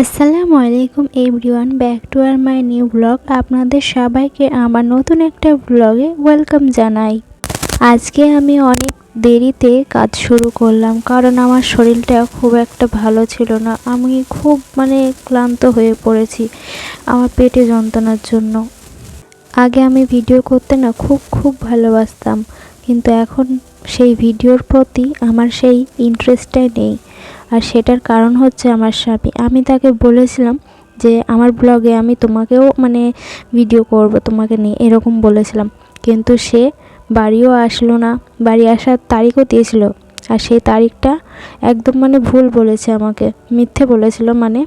আসসালামু আলাইকুম everyone, back to R my new blog. আপনাদের সবাইকে আমার নতুন একটা ব্লগে ওয়েলকাম জানাই। আজকে আমি অনেক দেরিতে কাজ শুরু করলাম, কারণ আমার শরীরটা খুব একটা ভালো ছিল না। আমি খুব মানে ক্লান্ত হয়ে পড়েছি আমার পেটে যন্ত্রণার জন্য। আগে আমি ভিডিও করতে না খুব খুব ভালোবাসতাম, কিন্তু এখন সেই ভিডিওর প্রতি আমার সেই ইন্টারেস্টটাই নেই। আর সেটার কারণ হচ্ছে আমার স্বামী। আমি তাকে বলেছিলাম যে, আমার ব্লগে আমি তোমাকেও মানে ভিডিও করব, তোমাকে নিয়ে। এরকম বলেছিলাম। কিন্তু সে বাড়িও আসলো না। বাড়ি আসার তারিখও দিয়েছিল। আর সেই তারিখটা একদম মানে ভুল বলেছে আমাকে। মিথ্যে বলেছিল মানে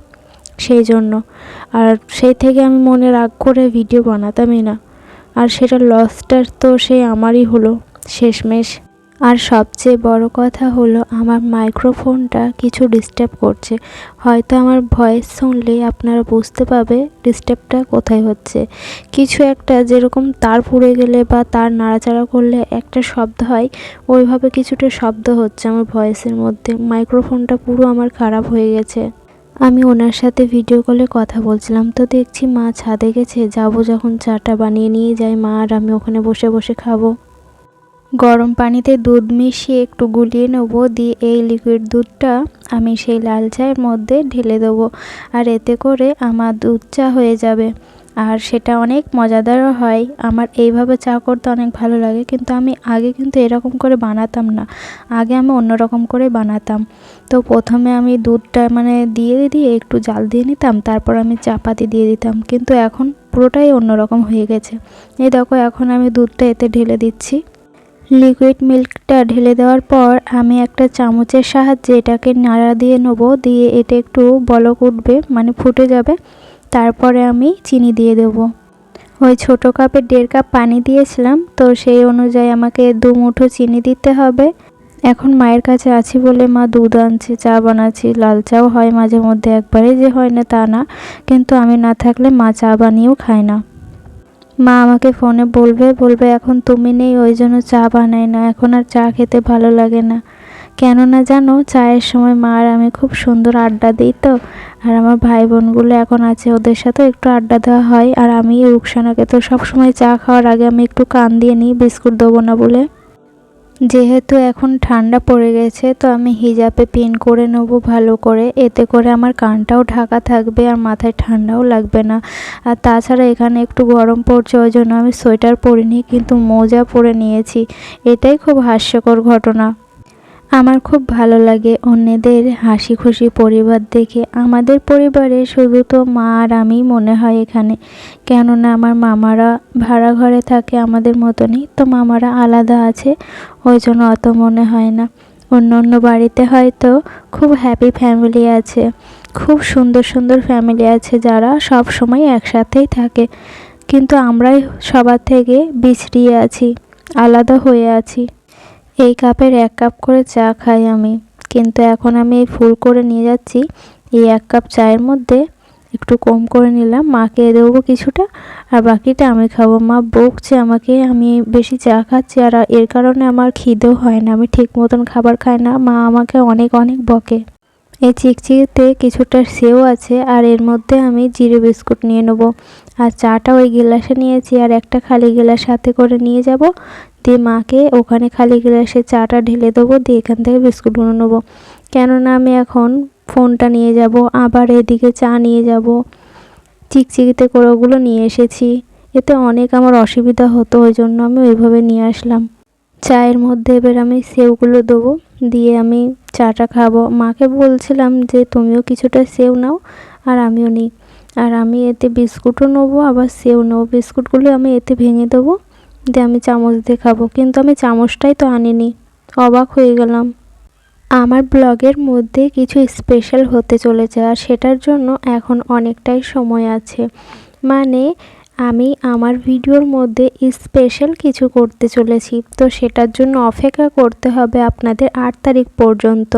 সেই জন্য। আর সেই থেকে আমি মনে রাগ করে ভিডিও বানাতামই না। আর সেটা লসটার তো সেই আমারই হলো। শেষমেশ আর সবচেয়ে বড় কথা হলো আমার মাইক্রোফোনটা কিছু ডিস্টার্ব করছে। হয়তো আমার ভয়েস শুনলেই আপনারা বুঝতে পারবে ডিস্টার্বটা কোথায় হচ্ছে। কিছু একটা যেরকম তার পুড়ে গেলে বা তার নাড়াচাড়া করলে একটা শব্দ হয়, ওইভাবে কিছুটা শব্দ হচ্ছে আমার ভয়েসের মধ্যে। মাইক্রোফোনটা পুরো আমার খারাপ হয়ে গেছে। আমি ওনার সাথে ভিডিও কলে কথা বলছিলাম। তো দেখছি মা ছাদে গেছে, যাব যখন চাটা বানিয়ে নিয়ে যাই। মা আর আমি ওখানে বসে বসে খাব। গরম পানিতে দুধ মিশিয়ে একটু গুলিয়ে নেব, দিয়ে এই লিকুইড দুধটা আমি সেই লাল চায়ের মধ্যে ঢেলে দেবো। আর এতে করে আমার দুধ চা হয়ে যাবে। আর সেটা অনেক মজাদারও হয়। আমার এইভাবে চা করতে অনেক ভালো লাগে, কিন্তু আমি আগে কিন্তু এরকম করে বানাতাম না। আগে আমি অন্যরকম করে বানাতাম। তো প্রথমে আমি দুধটা মানে দিয়ে দিয়ে একটু জাল দিয়ে নিতাম, তারপর আমি চাপাতি দিয়ে দিতাম। কিন্তু এখন পুরোটাই অন্যরকম হয়ে গেছে। এই দেখো, এখন আমি দুধটা এতে ঢেলে দিচ্ছি। লিকুইড মিল্কটা ঢেলে দেওয়ার পর আমি একটা চামচের সাহায্যে এটাকে নাড়া দিয়ে নেব। দিয়ে এটা একটু বলক উঠবে মানে ফুটে যাবে। তারপরে আমি চিনি দিয়ে দেব। ওই ছোটো কাপে দেড় কাপ পানি দিয়েছিলাম, তো সেই অনুযায়ী আমাকে দু মুঠো চিনি দিতে হবে। এখন মায়ের কাছে আছি বলে মা দুধ আনছে, চা বানাচ্ছি। লাল চাও হয় মাঝে মধ্যে একবারে যে হয় না তা না। কিন্তু আমি না থাকলে মা চা বানিয়েও খায় না। মা আমাকে ফোনে বলবে বলবে এখন তুমি নেই, ওই জন্য চা বানাই না, এখন আর চা খেতে ভালো লাগে না। কেননা জানো, চায়ের সময় মা আর আমি খুব সুন্দর আড্ডা দিই তো, আর আমার ভাই বোনগুলো এখন আছে ওদের সাথেও একটু আড্ডা দেওয়া হয়, আর আমি রুকসানাকে তো সবসময় চা খাওয়ার আগে আমি একটু কান দিয়ে নিই, বিস্কুট দেবো না বলে। যেহেতু এখন ঠান্ডা পড়ে গেছে, তো আমি হিজাবে পিন করে নেব ভালো করে। এতে করে আমার কানটাও ঢাকা থাকবে আর মাথায় ঠান্ডাও লাগবে না। আর তাছাড়া এখানে একটু গরম পড়ছে, ওই জন্য আমি সোয়েটার পরিনি, কিন্তু মোজা পরে নিয়েছি। এটাই খুব হাস্যকর ঘটনা। আমার খুব ভালো লাগে অন্যদের হাসি খুশি পরিবার দেখে। আমাদের পরিবারে শুধু তো মা আর আমি মনে হয় এখানে। কেননা আমার মামারা ভাড়া ঘরে থাকে আমাদের মতনই, তো মামারা আলাদা আছে, ওই জন্য অত মনে হয় না। অন্য অন্য বাড়িতে হয়তো খুব হ্যাপি ফ্যামিলি আছে, খুব সুন্দর সুন্দর ফ্যামিলি আছে যারা সব সময় একসাথেই থাকে। কিন্তু আমরাই সবার থেকে বিছড়িয়ে আছি, আলাদা হয়ে আছি। এই কাপের এক কাপ করে চা খাই আমি। কিন্তু এখন আমি এই ফুল করে নিয়ে যাচ্ছি। এই এক কাপ চায়ের মধ্যে একটু কম করে নিলাম। মাকে দেবো কিছুটা, আর বাকিটা আমি খাব। মা বকছে আমাকে, আমি বেশি চা খাচ্ছি, আর এর কারণে আমার খিদেও হয় না। আমি ঠিক মতন খাবার খাই না। মা আমাকে অনেক অনেক বকে। এই চিকচিকিতে কিছুটা সেও আছে, আর এর মধ্যে আমি জিরে বিস্কুট নিয়ে নেব। আর চাটা ওই গিলাসে নিয়েছি, আর একটা খালি গিলাস সাথে করে নিয়ে যাব। দিয়ে মাকে ওখানে খালি গ্লাসে চাটা ঢেলে দেবো, দিয়ে এখান থেকে বিস্কুটগুলো নেব। কেননা আমি এখন ফোনটা নিয়ে যাব, আবার এদিকে চা নিয়ে যাব। চিকচিকিতে করে ওগুলো নিয়ে এসেছি। এতে অনেক আমার অসুবিধা হতো, ওই জন্য আমি ওইভাবে নিয়ে আসলাম। চায়ের মধ্যে এবার আমি সেওগুলো দেবো, দিয়ে আমি চাটা খাব। মাকে বলছিলাম যে, তুমিও কিছুটা সেও নাও, আর আমিও নিই। আর আমি এতে বিস্কুটও নেব, আবার সেও নেব। বিস্কুটগুলো আমি এতে ভেঙে দেবো দিয়ে আমি চামচ দিয়ে খাব। কিন্তু আমি চামচটাই তো আনিনি। অবাক হয়ে গেলাম। আমার ব্লগের মধ্যে কিছু স্পেশাল হতে চলেছে, আর সেটার জন্য এখন অনেকটাই সময় আছে। মানে আমি আমার ভিডিওর মধ্যে স্পেশাল কিছু করতে চলেছি, তো সেটার জন্য অপেক্ষা করতে হবে আপনাদের আট তারিখ পর্যন্ত।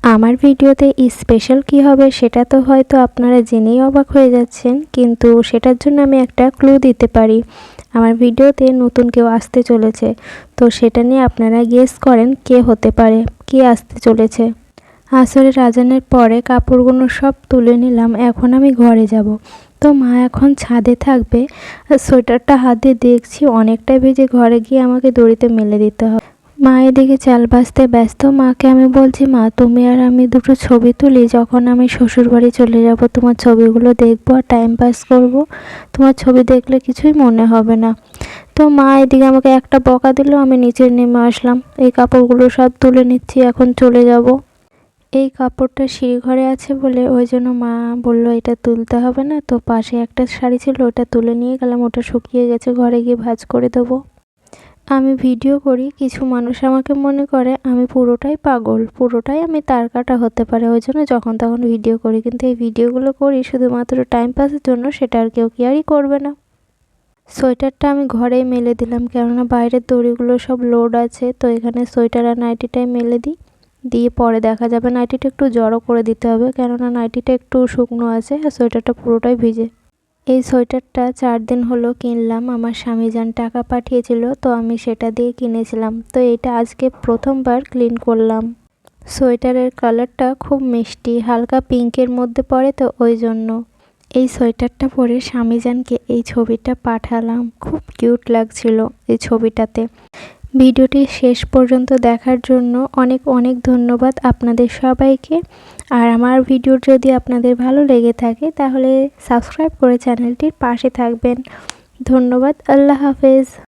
আমার ভিডিওতে স্পেশাল কি হবে সেটা তো হয়তো আপনারা জেনেই অবাক হয়ে যাচ্ছেন, কিন্তু সেটার জন্য আমি একটা ক্লু দিতে পারি। আমার ভিডিওতে নতুন কেউ আসতে চলেছে, তো সেটা নিয়ে আপনারা গেস করেন কে হতে পারে, কে আসতে চলেছে। আসরের আজানের পরে কাপড়গুলো সব তুলে নিলাম, এখন আমি ঘরে যাব। তো মা এখন ছাদে থাকবে। সোয়েটারটা হাতে দেখছি অনেকটাই ভেজে ঘরে গিয়ে আমাকে দড়িতে মেলে দিতে হবে। মা এদিকে চাল বাজতে ব্যস্ত। মাকে আমি বলছি, মা, তুমি আর আমি দুটো ছবি তুলি। যখন আমি শ্বশুর বাড়ি চলে যাব, তোমার ছবিগুলো দেখব আর টাইম পাস করব। তোমার ছবি দেখলে কিছুই মনে হবে না। তো মা এদিকে আমাকে একটা বকা দিল, আমি নিচে নেমে আসলাম। এই কাপড়গুলো সব তুলে নিচ্ছি, এখন চলে যাব। এই কাপড়টা সিঁড়িঘরে আছে বলে ওই জন্য মা বলল, এটা তুলতে হবে না। তো পাশে একটা শাড়ি ছিল, ওটা তুলে নিয়ে গেলাম, ওটা শুকিয়ে গেছে, ঘরে গিয়ে ভাঁজ করে দেবো। আমি ভিডিও করি, কিছু মানুষ আমাকে মনে করে, আমি পুরোটাই পাগল, পুরোটাই আমি তার কাটা হতে পারে। ওই জন্য যখন তখন ভিডিও করি, কিন্তু এই ভিডিওগুলো করি শুধুমাত্র টাইম পাসের জন্য, সেটা আর কেউ কেয়ারই করবে না। সোয়েটারটা আমি ঘরেই মেলে দিলাম, কেননা বাইরের দড়িগুলো সব লোড আছে, তো এখানে সোয়েটার আর নাইটিটাই মেলে দিই। দিয়ে পরে দেখা যাবে নাইটিটা একটু জড়ো করে দিতে হবে, কেননা নাইটিটা একটু শুকনো আছে আর সোয়েটারটা পুরোটাই ভিজে। এই সোয়েটারটা চার দিন হলো কিনলাম, আমার স্বামী যান টাকা পাঠিয়েছিল, তো আমি সেটা দিয়ে কিনেছিলাম। তো এটা আজকে প্রথমবার ক্লিন করলাম। সোয়েটারের কালারটা খুব মিষ্টি, হালকা পিঙ্কের মধ্যে পড়ে তো ওই জন্য। এই সোয়েটারটা পরে স্বামীজানকে এই ছবিটা পাঠালাম, খুব কিউট লাগছিল এই ছবিটাতে। ভিডিওটি শেষ পর্যন্ত দেখার জন্য অনেক অনেক ধন্যবাদ আপনাদের সবাইকে। আর আমার ভিডিও যদি আপনাদের ভালো লেগে থাকে, তাহলে সাবস্ক্রাইব করে চ্যানেলটির পাশে থাকবেন। ধন্যবাদ, আল্লাহ হাফেজ।